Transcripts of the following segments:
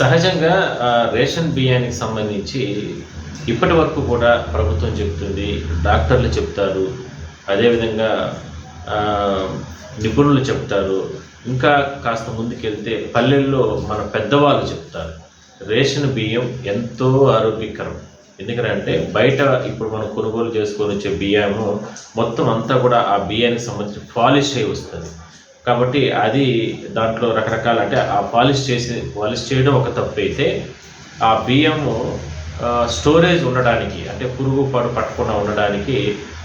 సహజంగా రేషన్ బియ్యానికి సంబంధించి ఇప్పటి వరకు కూడా ప్రభుత్వం చెప్తుంది డాక్టర్లు చెప్తారు అదేవిధంగా నిపుణులు చెప్తారు ఇంకా కాస్త ముందుకెళ్తే పల్లెల్లో మన పెద్దవాళ్ళు చెప్తారు రేషన్ బియ్యం ఎంతో ఆరోగ్యకరం. ఎందుకంటే బయట ఇప్పుడు మనం కొనుగోలు చేసుకొని వచ్చే బియ్యము మొత్తం అంతా కూడా ఆ బియ్యానికి సంబంధించి పాలిష్ అయి వస్తుంది. కాబట్టి అది దాంట్లో రకరకాల అంటే ఆ పాలిష్ చేసి పాలిష్ చేయడం ఒక తప్పు అయితే ఆ బియ్యము స్టోరేజ్ ఉండడానికి అంటే పురుగు పడు పట్టకుండా ఉండడానికి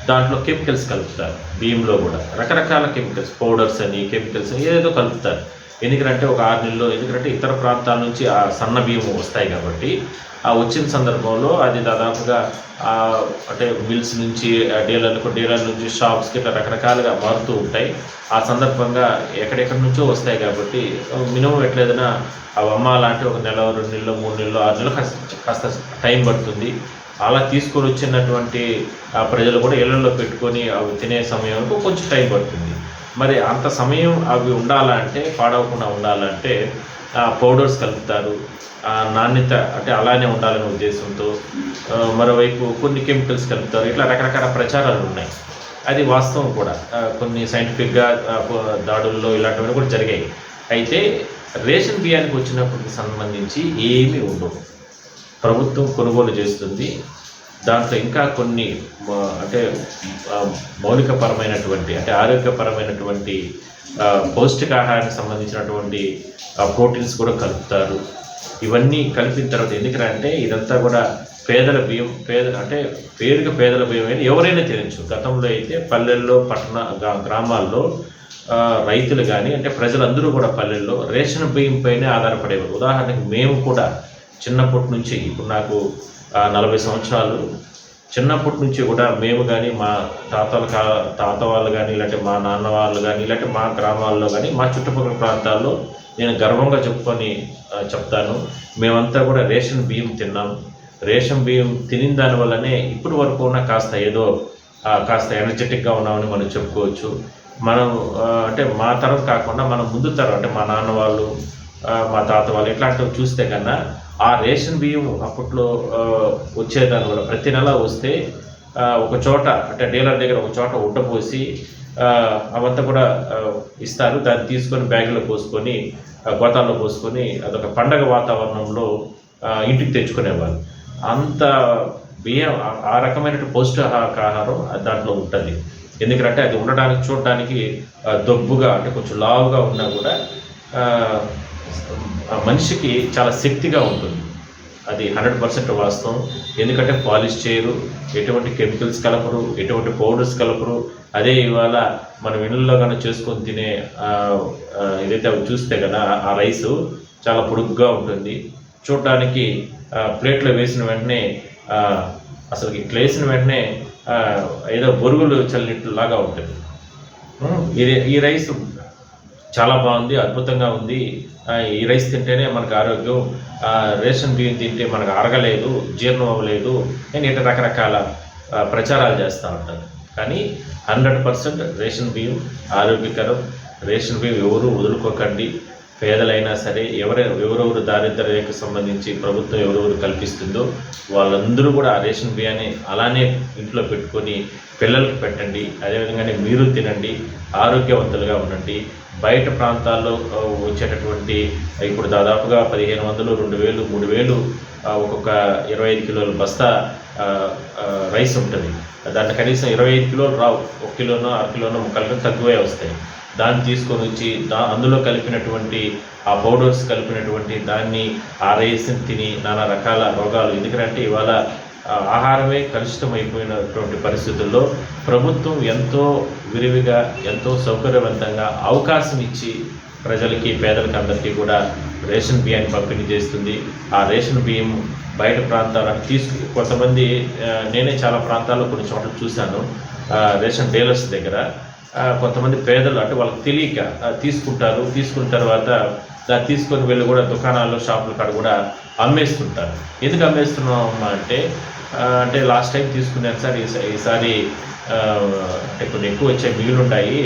దాంట్లో కెమికల్స్ కలుపుతారు. బియ్యంలో కూడా రకరకాల కెమికల్స్ పౌడర్స్ అని కెమికల్స్ అని ఏదో కలుపుతారు. ఎందుకంటే ఒక ఆరు నెలల్లో ఎందుకంటే ఇతర ప్రాంతాల నుంచి ఆ సన్న బియ్యం వస్తాయి కాబట్టి ఆ వచ్చిన సందర్భంలో అది దాదాపుగా అంటే మిల్స్ నుంచి డీలర్లకు డీలర్ నుంచి షాప్స్కి ఇట్లా రకరకాలుగా మారుతూ ఉంటాయి. ఆ సందర్భంగా ఎక్కడెక్కడి నుంచో వస్తాయి కాబట్టి మినిమం ఎట్లేదైనా అవి అమ్మాలంటే ఒక నెల రెండు నెలలు మూడు నెలలు ఆరు నెలలు కాస్త కాస్త టైం పడుతుంది. అలా తీసుకొని వచ్చినటువంటి ఆ ప్రజలు కూడా ఇళ్ళలో పెట్టుకొని అవి తినే సమయంలో కొంచెం టైం పడుతుంది. మరి అంత సమయం అవి ఉండాలంటే పాడవకుండా ఉండాలంటే పౌడర్స్ కలుపుతారు. నాణ్యత అంటే అలానే ఉండాలనే ఉద్దేశంతో మరోవైపు కొన్ని కెమికల్స్ కలుపుతారు. ఇట్లా రకరకాల ప్రచారాలు ఉన్నాయి. అది వాస్తవం కూడా. కొన్ని సైంటిఫిక్గా దాడుల్లో ఇలాంటివన్నీ కూడా జరిగాయి. అయితే రేషన్ బియ్యానికి వచ్చినప్పటికి సంబంధించి ఏమీ ఉండవు. ప్రభుత్వం కొనుగోలు చేస్తుంది. దాంట్లో ఇంకా కొన్ని అంటే మౌలికపరమైనటువంటి అంటే ఆరోగ్యపరమైనటువంటి పౌష్టికాహారానికి సంబంధించినటువంటి ప్రోటీన్స్ కూడా కలుపుతారు. ఇవన్నీ కలిపిన తర్వాత ఎందుకంటే ఇదంతా కూడా పేదల బియ్యం పేద అంటే పేరుగా పేదల బియ్యం అయినా ఎవరైనా తినచ్చు. గతంలో అయితే పల్లెల్లో పట్టణ గ్రా- గ్రామాల్లో రైతులు కానీ అంటే ప్రజలందరూ కూడా పల్లెల్లో రేషన్ బియ్యం పైనే ఆధారపడేవారు. ఉదాహరణకి మేము కూడా చిన్నప్పటి నుంచి ఇప్పుడు నాకు నలభై సంవత్సరాలు చిన్నప్పటి నుంచి కూడా మేము కానీ మా తాతల కా తాత వాళ్ళు కానీ ఇలాంటి మా నాన్న వాళ్ళు కానీ ఇలాంటి మా గ్రామాల్లో కానీ మా చుట్టుపక్కల ప్రాంతాల్లో నేను గర్వంగా చెప్పుకొని చెప్తాను. మేమంతా కూడా రేషన్ బియ్యం తిన్నాం. రేషన్ బియ్యం తినిన దాని వల్లనే ఇప్పటి వరకు ఉన్న కాస్త ఏదో కాస్త ఎనర్జెటిక్గా ఉన్నామని మనం చెప్పుకోవచ్చు. మనం అంటే మా తరం కాకుండా మన ముందు తరం అంటే మా నాన్న వాళ్ళు మా తాత వాళ్ళు ఇట్లాంటివి చూస్తే కన్నా ఆ రేషన్ బియ్యం అప్పట్లో వచ్చేదాని వల్ల ప్రతి నెల వస్తే ఒక చోట అంటే డీలర్ దగ్గర ఒక చోట ఉడ్డపోసి అవంతా కూడా ఇస్తారు. దాన్ని తీసుకొని బ్యాగులో పోసుకొని గోతాల్లో పోసుకొని అదొక పండగ వాతావరణంలో ఇంటికి తెచ్చుకునేవారు అంత బియ్యం ఆ- రకమైన రకమైన పౌష్టికాహారం దాంట్లో ఉంటుంది. ఎందుకంటే అది ఉండడానికి చూడడానికి దొబ్బుగా అంటే కొంచెం లావుగా ఉన్నా కూడా మనిషికి చాలా శక్తిగా ఉంటుంది. అది హండ్రెడ్ పర్సెంట్ వాస్తవం. ఎందుకంటే పాలిష్ చేయరు ఎటువంటి కెమికల్స్ కలపరు ఎటువంటి పౌడర్స్ కలపరు. అదే ఇవాళ మనం ఇళ్ళల్లో కానీ చేసుకొని తినే ఏదైతే అవి చూస్తే కదా ఆ రైస్ చాలా పొడుగ్గా ఉంటుంది. చూడడానికి ప్లేట్లో వేసిన వెంటనే అసలు ఇట్లా వేసిన వెంటనే ఏదో బొరుగులు చల్లినట్లు లాగా ఉంటుంది ఇది ఈ రైస్ చాలా బాగుంది అద్భుతంగా ఉంది. ఈ రైస్ తింటేనే మనకు ఆరోగ్యం రేషన్ బియ్యం తింటే మనకు అరగలేదు జీర్ణం అవ్వలేదు అని ఇట్లా రకరకాల ప్రచారాలు చేస్తూ ఉంటారు కానీ హండ్రెడ్ పర్సెంట్ రేషన్ బియ్యం ఆరోగ్యకరం. రేషన్ బియ్యం ఎవరు వదులుకోకండి. పేదలైనా సరే ఎవరె ఎవరెవరు దారిద్ర రేఖకు సంబంధించి ప్రభుత్వం ఎవరెవరు కల్పిస్తుందో వాళ్ళందరూ కూడా ఆ రేషన్ బియ్యాన్ని అలానే ఇంట్లో పెట్టుకొని పిల్లలకు పెట్టండి. అదేవిధంగానే మీరు తినండి. ఆరోగ్యవంతులుగా ఉండండి. బయట ప్రాంతాల్లో వచ్చేటటువంటి ఇప్పుడు దాదాపుగా పదిహేను వందలు రెండు వేలు మూడు వేలు ఒక్కొక్క ఇరవై ఐదు కిలోల బస్తా రైస్ ఉంటుంది. దాంట్లో కనీసం ఇరవై ఐదు కిలోలు రావు. ఒక కిలోనో అర కిలోనో ముక్కలు తక్కువే వస్తాయి. దాన్ని తీసుకొని వచ్చి దా అందులో కలిపినటువంటి ఆ పౌడర్స్ కలిపినటువంటి దాన్ని ఆ రైస్ని తిని నానా రకాల రోగాలు. ఎందుకంటే ఇవాళ ఆహారమే కలుషితమైపోయినటువంటి పరిస్థితుల్లో ప్రభుత్వం ఎంతో విరివిగా ఎంతో సౌకర్యవంతంగా అవకాశం ఇచ్చి ప్రజలకి పేదలకి అందరికీ కూడా రేషన్ బియ్యాన్ని పంపిణీ చేస్తుంది. ఆ రేషన్ బియ్యం బయట ప్రాంతాలకు తీసుకు కొంతమంది నేనే చాలా ప్రాంతాల్లో కొన్ని చోట్ల చూశాను. రేషన్ డీలర్స్ దగ్గర. కొంతమంది పేదలు అంటే వాళ్ళకి తెలియక తీసుకుంటారు. తీసుకున్న తర్వాత దాన్ని తీసుకొని వెళ్ళి కూడా దుకాణాల్లో షాపుల కాడ కూడా అమ్మేస్తుంటారు. ఎందుకు అమ్మేస్తున్నాం అంటే అంటే లాస్ట్ టైం తీసుకున్నాను సార్. ఈసారి అంటే కొన్ని ఎక్కువ వచ్చే మిగిలి ఉంటాయి.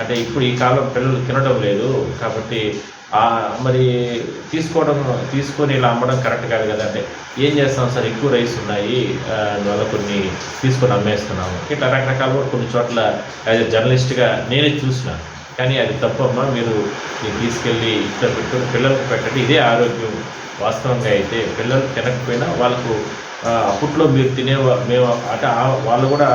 అంటే ఇప్పుడు ఈ కాలం పిల్లలు తినడం లేదు కాబట్టి మరి తీసుకోవడం తీసుకొని ఇలా అమ్మడం కరెక్ట్ కాదు కదా. అంటే ఏం చేస్తాం సార్? ఎక్కువ రైస్ ఉన్నాయి. అందువల్ల కొన్ని తీసుకొని అమ్మేస్తున్నాము. ఇట్లా రకరకాలుగా కొన్ని చోట్ల యాజ్ జర్నలిస్ట్గా నేనే చూసిన కానీ అది తప్పమ్మా మీరు తీసుకెళ్ళి ఇట్లా పెట్టుకుని పిల్లలకు పెట్టండి. ఇదే ఆరోగ్యం. వాస్తవంగా అయితే పిల్లలు తినకపోయినా వాళ్ళకు అప్పట్లో మీరు తినే మేము అంటే వాళ్ళు కూడా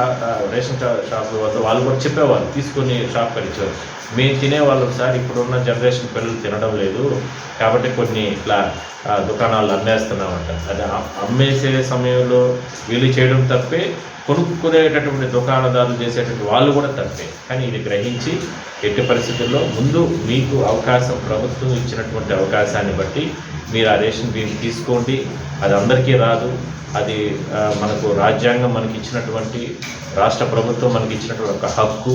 రేషన్ షాప్ వద్ద వాళ్ళు కూడా చెప్పేవాళ్ళు తీసుకొని షాప్ ఇచ్చేవారు మేము తినేవాళ్ళం సార్ ఇప్పుడున్న జనరేషన్ పిల్లలు తినడం లేదు కాబట్టి కొన్ని ఇట్లా దుకాణాలు అమ్మేస్తున్నామంట. అది అమ్మేసే సమయంలో వీళ్ళు చేయడం తప్పే కొనుక్కునేటటువంటి దుకాణదారులు చేసేటువంటి వాళ్ళు కూడా తప్పే. కానీ ఇది గ్రహించి ఎట్టి పరిస్థితుల్లో ముందు మీకు అవకాశం ప్రభుత్వం ఇచ్చినటువంటి అవకాశాన్ని బట్టి మీరు ఆ రేషన్ బియ్యం తీసుకోండి అది అందరికీ రాదు. అది మనకు రాజ్యాంగం మనకి ఇచ్చినటువంటి రాష్ట్ర ప్రభుత్వం మనకి ఇచ్చినటువంటి ఒక హక్కు.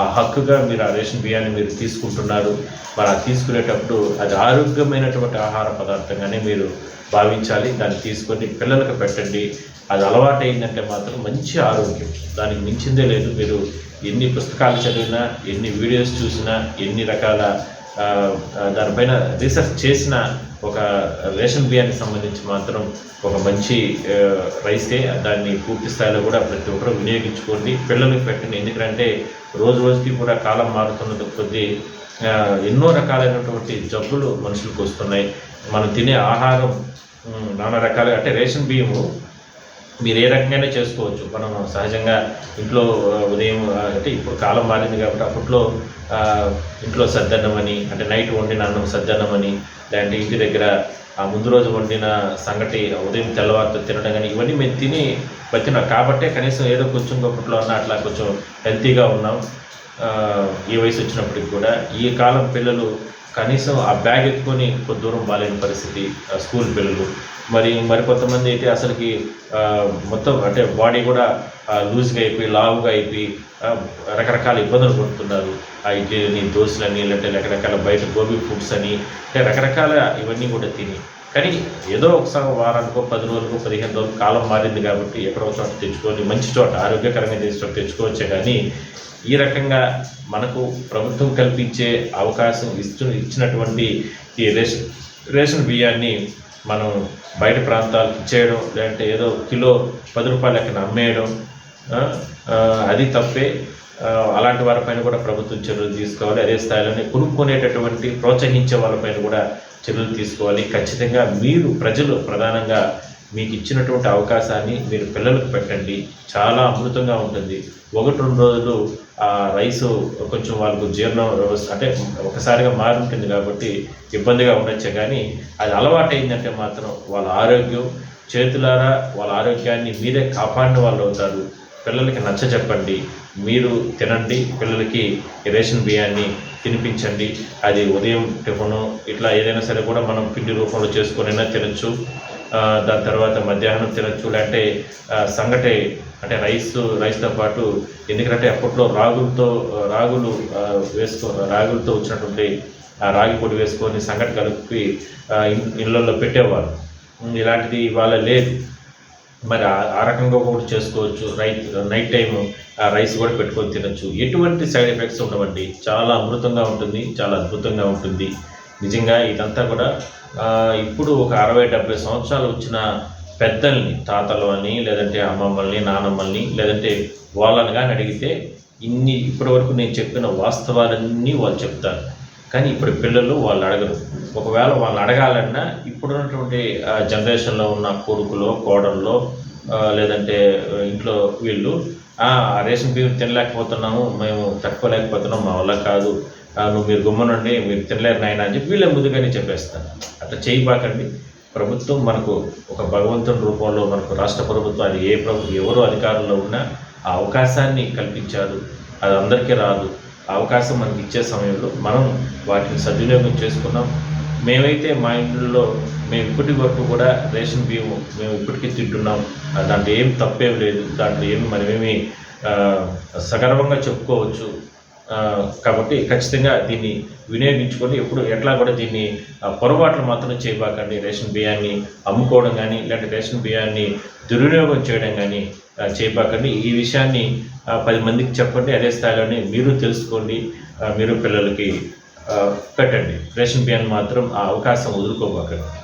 ఆ హక్కుగా మీరు ఆ రేషన్ బియ్యాన్ని మీరు తీసుకుంటున్నారు. మరి ఆ తీసుకునేటప్పుడు అది ఆరోగ్యమైనటువంటి ఆహార పదార్థంగానే మీరు భావించాలి. దాన్ని తీసుకొని పిల్లలకు పెట్టండి. అది అలవాటు అయిందంటే మాత్రం మంచి ఆరోగ్యం. దానికి మించిందే లేదు. మీరు ఎన్ని పుస్తకాలు చదివినా ఎన్ని వీడియోస్ చూసినా ఎన్ని రకాల దానిపైన రీసెర్చ్ చేసినా ఒక రేషన్ బియ్యానికి సంబంధించి మాత్రం ఒక మంచి రైసే దాన్ని పూర్తి స్థాయిలో కూడా ప్రతి ఒక్కరూ వినియోగించుకోండి. పిల్లలకు పెట్టండి. ఎందుకంటే రోజు రోజుకి కూడా కాలం మారుతున్నది కొద్దీ ఎన్నో రకాలైనటువంటి జబ్బులు మనుషులకు వస్తున్నాయి. మనం తినే ఆహారం నానా రకాలుగా అంటే రేషన్ బియ్యము మీరు ఏ రకంగానే చేసుకోవచ్చు. మనం సహజంగా ఇంట్లో ఉదయం అంటే ఇప్పుడు కాలం మారింది కాబట్టి అప్పట్లో ఇంట్లో సద్దన్నం అని అంటే నైట్ వండిన అన్నం సద్దన్నం అని లేదంటే ఇంటి దగ్గర ఆ ముందు రోజు వండిన సంగటి ఉదయం తెల్లవారితో తినడం కానీ ఇవన్నీ మేము తిని బతినాం కాబట్టే కనీసం ఏదో కొంచెం గొప్పట్లో అన్న అట్లా కొంచెం హెల్తీగా ఉన్నాం. ఈ వయసు వచ్చినప్పటికి కూడా. ఈ కాలం పిల్లలు కనీసం ఆ బ్యాగ్ ఎత్తుకొని కొద్ది దూరం బాలేని పరిస్థితి స్కూల్ పిల్లలు. మరి మరి కొంతమంది అయితే అసలుకి మొత్తం అంటే బాడీ కూడా లూజ్గా అయిపోయి లావుగా అయిపోయి రకరకాల ఇబ్బందులు పడుతున్నారు. ఆ ఇడ్లీలని దోశలని లేదంటే రకరకాల బయట గోబీ ఫుడ్స్ అని అంటే రకరకాల ఇవన్నీ కూడా తిని. కానీ ఏదో ఒకసారి వారానికో పది రోజులకు పదిహేను రోజులు కాలం మారింది కాబట్టి ఎక్కడో చోట తెచ్చుకొని మంచి చోట ఆరోగ్యకరంగా చేసే చోట తెచ్చుకోవచ్చే కానీ ఈ రకంగా మనకు ప్రభుత్వం కల్పించే అవకాశం ఇస్తు ఇచ్చినటువంటి ఈ రేషన్ రేషన్ బియ్యాన్ని మనం బయట ప్రాంతాలకు ఇచ్చేయడం లేదంటే ఏదో కిలో పది రూపాయలకి అమ్మేయడం అది తప్పే. అలాంటి వారిపైన కూడా ప్రభుత్వం చర్యలు తీసుకోవాలి. అదే స్థాయిలోనే కొనుక్కునేటటువంటి ప్రోత్సహించే వాళ్ళపైన కూడా చర్యలు తీసుకోవాలి. ఖచ్చితంగా మీరు ప్రజలు ప్రధానంగా మీకు ఇచ్చినటువంటి అవకాశాన్ని మీరు పిల్లలకు పెట్టండి. చాలా అమృతంగా ఉంటుంది. ఒకటి రెండు రోజులు ఆ రైసు కొంచెం వాళ్ళకు జీర్ణం అంటే ఒకసారిగా మారుంటుంది కాబట్టి ఇబ్బందిగా ఉండొచ్చే. కానీ అది అలవాటు అయిందంటే మాత్రం వాళ్ళ ఆరోగ్యం చేతులారా వాళ్ళ ఆరోగ్యాన్ని మీరే కాపాడిన వాళ్ళు అవుతారు. పిల్లలకి నచ్చ చెప్పండి. మీరు తినండి. పిల్లలకి రేషన్ బియ్యాన్ని తినిపించండి. అది ఉదయం టిఫను ఇట్లా ఏదైనా సరే కూడా మనం పిండి రూపంలో చేసుకొనైనా తినచ్చు. దాని తర్వాత మధ్యాహ్నం తినచ్చు లేదంటే సంగటి అంటే రైస్ రైస్తో పాటు ఎందుకంటే అప్పట్లో రాగులతో రాగులు వేసుకో రాగులతో వచ్చినటువంటి ఆ రాగి పొడి వేసుకొని సంగటి కలిపి ఇళ్ళల్లో పెట్టేవారు ఇలాంటిది ఇవాళ లేదు. మరి ఆ- రకంగా కూడా చేసుకోవచ్చు. రైట్ నైట్ టైం ఆ రైస్ కూడా పెట్టుకొని తినచ్చు. ఎటువంటి సైడ్ ఎఫెక్ట్స్ ఉండవండి. చాలా అమృతంగా ఉంటుంది చాలా అద్భుతంగా ఉంటుంది. నిజంగా ఇదంతా కూడా ఇప్పుడు ఒక అరవై డెబ్బై సంవత్సరాలు వచ్చిన పెద్దల్ని తాతలు అని లేదంటే అమ్మమ్మల్ని నానమ్మల్ని లేదంటే వాళ్ళని కానీ అడిగితే ఇన్ని ఇప్పటి వరకు నేను చెప్పిన వాస్తవాలన్నీ వాళ్ళు చెప్తారు. కానీ ఇప్పుడు పిల్లలు వాళ్ళు అడగరు. ఒకవేళ వాళ్ళు అడగాలన్నా ఇప్పుడున్నటువంటి జనరేషన్లో ఉన్న కొడుకులో కోడల్లో లేదంటే ఇంట్లో వీళ్ళు "ఆ, రేషన్ బియ్యం తినలేకపోతున్నాము మేము తక్కువ లేకపోతున్నాం మా వల్ల కాదు నువ్వు మీరు గుమ్మనండి మీరు తినలేరు నాయన అని చెప్పి వీళ్ళే ముందుగానే చెప్పేస్తాను. అట్లా చేయబాకండి ప్రభుత్వం మనకు ఒక భగవంతుని రూపంలో మనకు రాష్ట్ర ప్రభుత్వం అది ఏ ప్రభు ఎవరు అధికారంలో ఉన్నా ఆ అవకాశాన్ని కల్పించారు. అది అందరికీ రాదు. ఆ అవకాశం మనకి ఇచ్చే సమయంలో మనం వాటిని సద్వినియోగం చేసుకున్నాం. మేమైతే మా ఇంట్లో మేము ఇప్పటి వరకు కూడా రేషన్ బియ్యం మేము ఇప్పటికీ తింటున్నాం. దాంట్లో ఏం తప్పేం లేదు. దాంట్లో ఏమి మనమేమి సగర్వంగా చెప్పుకోవచ్చు. కాబట్టి ఖచ్చితంగా దీన్ని వినియోగించుకొని ఎప్పుడు ఎట్లా కూడా దీన్ని పొరపాట్లు మాత్రం చేయబాకండి. రేషన్ బియ్యాన్ని అమ్ముకోవడం కానీ లేదంటే రేషన్ బియ్యాన్ని దుర్వినియోగం చేయడం కానీ చేయబాకండి. ఈ విషయాన్ని పది మందికి చెప్పండి. అదే స్థాయిలోనే మీరు తెలుసుకోండి. మీరు పిల్లలకి పెట్టండి. రేషన్ బియ్యాన్ని మాత్రం ఆ అవకాశం వదులుకోబాకండి.